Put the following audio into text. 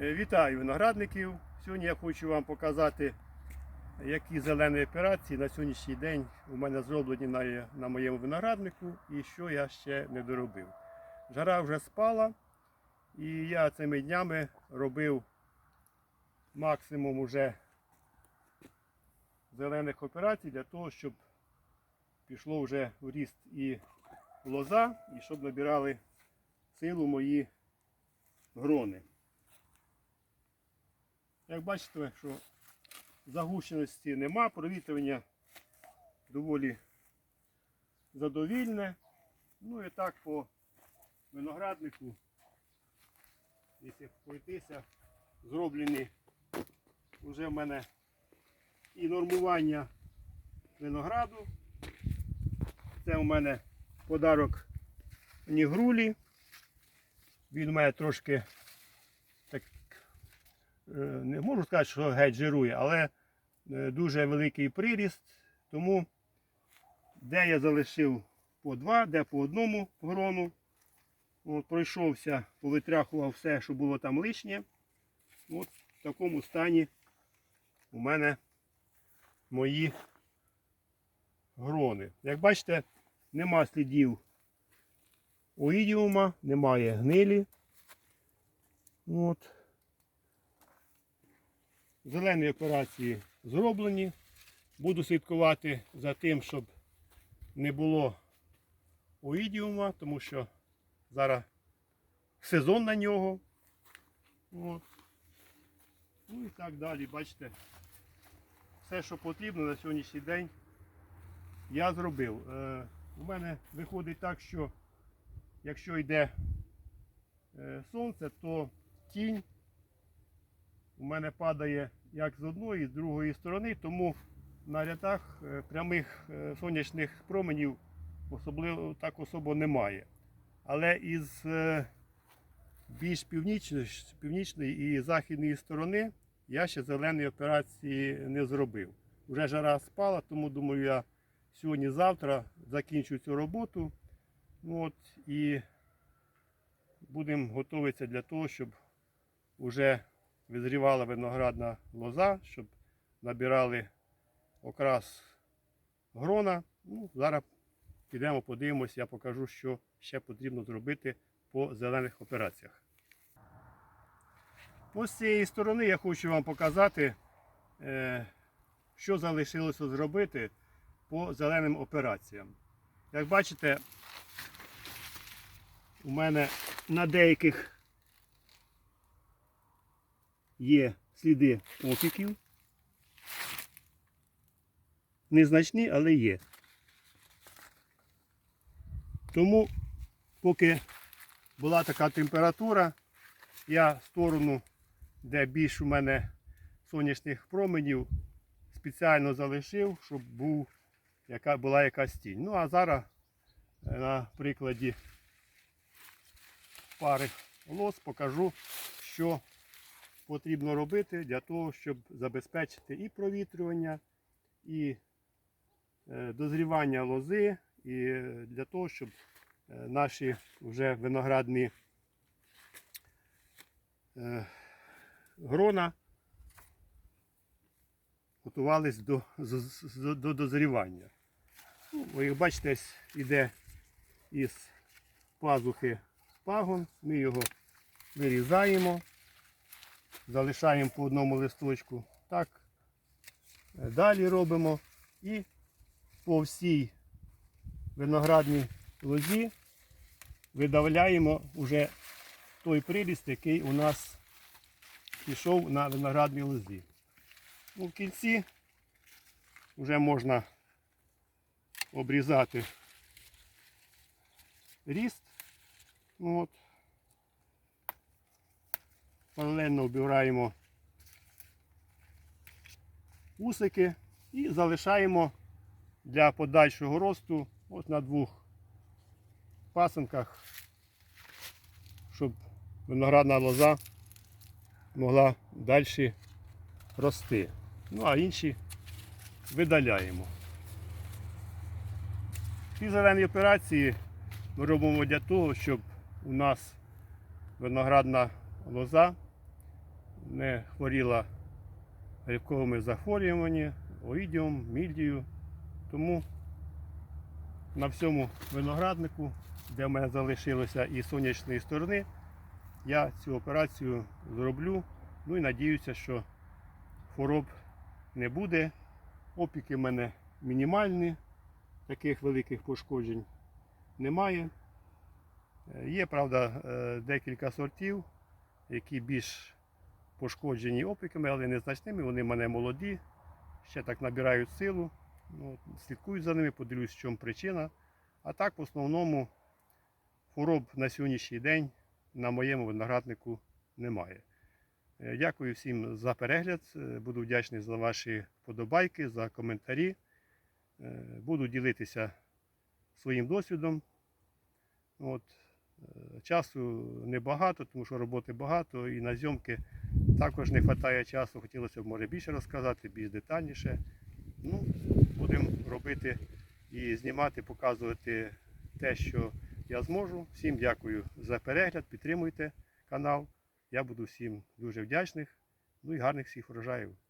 Е, Вітаю виноградників. Сьогодні я хочу вам показати, які зелені операції на сьогоднішній день у мене зроблені на, на моєму винограднику і що я ще не доробив. Жара вже спала, і я цими днями робив максимум уже зелених операцій для того, щоб пішло вже в ріст і лоза, і щоб набирали силу мої грони. Як бачите, що загущеності нема, провітрювання доволі задовільне. Ну і так по винограднику, якщо пройтися, зроблені вже в мене і нормування винограду. Це у мене подарок нігрулі. Він мене трошки так, не можу сказати, що геть жирує, але е, дуже великий приріст. Тому де я залишив по два, де по одному грону. От, пройшовся, повитряхував все, що було там лишнє. От в такому стані у мене мої грони. Як бачите, нема слідів оїдіума, немає гнилі. От. Зелені операції зроблені. Буду слідкувати за тим, щоб не було оїдіума, тому що зараз сезон на нього. От. Ну і так далі, бачите, все, що потрібно на сьогоднішній день, я зробив. Е, у мене виходить так, що якщо йде е, сонце, то тінь у мене падає як з одної, з другої сторони, тому на рядах е, прямих е, сонячних променів особливо так особо немає. Але із е, більш північної, північної і західної сторони я ще зелені операції не зробив. Уже жара спала, тому думаю, я сьогодні-завтра закінчу цю роботу. От, і будемо готуватися для того, щоб вже визрівала виноградна лоза, щоб набирали окрас грона. Ну, зараз підемо подивимося, я покажу, що ще потрібно зробити по зелених операціях. Ось з цієї сторони я хочу вам показати, е, що залишилося зробити по зеленим операціям. Як бачите, у мене на деяких є сліди опіків. Незначні, але є. Тому, поки була така температура, я сторону, де більш у мене сонячних променів, спеціально залишив, щоб був, яка, була якась тінь. Ну а зараз е, на прикладі пари лос покажу, що потрібно робити для того, щоб забезпечити і провітрювання, і е, дозрівання лози, і е, для того, щоб е, наші вже виноградні грона готувались до, до дозрівання. Ну, ви як бачите, іде із пазухи пагон, ми його вирізаємо, залишаємо по одному листочку. Так, е, далі робимо і по всій виноградній лозі видавляємо вже той приріст, який у нас пішов на виноградній лозі. Ну, в кінці вже можна обрізати ріст. Ну, От. Паралельно обираємо усики і залишаємо для подальшого росту от на двох пасинках, щоб виноградна лоза могла далі рости. Ну а інші видаляємо. Ці зелені операції ми робимо для того, щоб у нас виноградна лоза не хворіла грибковими захворюваннями, оїдіум, мільдію. Тому на всьому винограднику, де в мене залишилося і сонячної сторони, я цю операцію зроблю. Ну і надіюся, що хвороб не буде. Опіки в мене мінімальні, таких великих пошкоджень немає. Е, Є, правда, е, декілька сортів, які більш пошкоджені опіками, але незначними. Вони в мене молоді, ще так набирають силу. Ну, слідкую за ними, подивлюсь, в чому причина. А так, в основному, хвороб на сьогоднішній день на моєму винограднику немає. Е, Дякую всім за перегляд. Е, Буду вдячний за ваші вподобайки, за коментарі. Е, Буду ділитися своїм досвідом. От, часу небагато, тому що роботи багато і на зйомки також не вистачає часу. Хотілося б може більше розказати, більш детальніше. Ну, будемо робити і знімати, показувати те, що я зможу. Всім дякую за перегляд, підтримуйте канал. Я буду всім дуже вдячний. Ну і гарних всіх врожаїв.